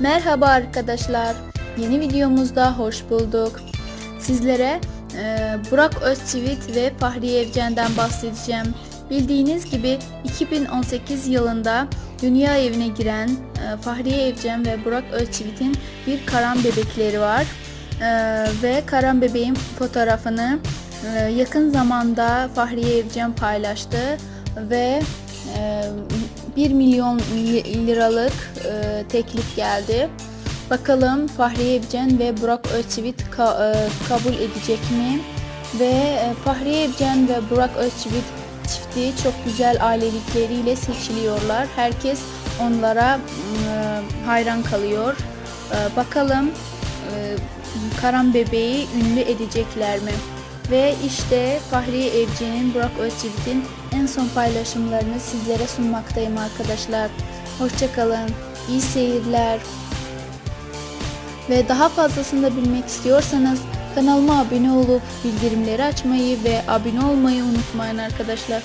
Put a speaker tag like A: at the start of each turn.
A: Merhaba arkadaşlar. Yeni videomuzda hoş bulduk. Sizlere e, Burak Özçivit ve Fahriye Evcen'den bahsedeceğim. Bildiğiniz gibi 2018 yılında dünya evine giren e, Fahriye Evcen ve Burak Özçivit'in bir karan bebekleri var. E, ve karan bebeğin fotoğrafını e, yakın zamanda Fahriye Evcen paylaştı ve e, 1 milyon li- liralık e, teklif geldi. Bakalım Fahriye Evcen ve Burak Özçivit ka- e, kabul edecek mi? Ve e, Fahriye Evcen ve Burak Özçivit çifti çok güzel ailelikleriyle seçiliyorlar. Herkes onlara e, hayran kalıyor. E, bakalım e, Karan Bebeği ünlü edecekler mi? Ve işte Fahriye Evcen'in Burak Özçivit'in en son paylaşımlarını sizlere sunmaktayım arkadaşlar. Hoşçakalın, iyi seyirler. Ve daha fazlasını da bilmek istiyorsanız kanalıma abone olup bildirimleri açmayı ve abone olmayı unutmayın arkadaşlar.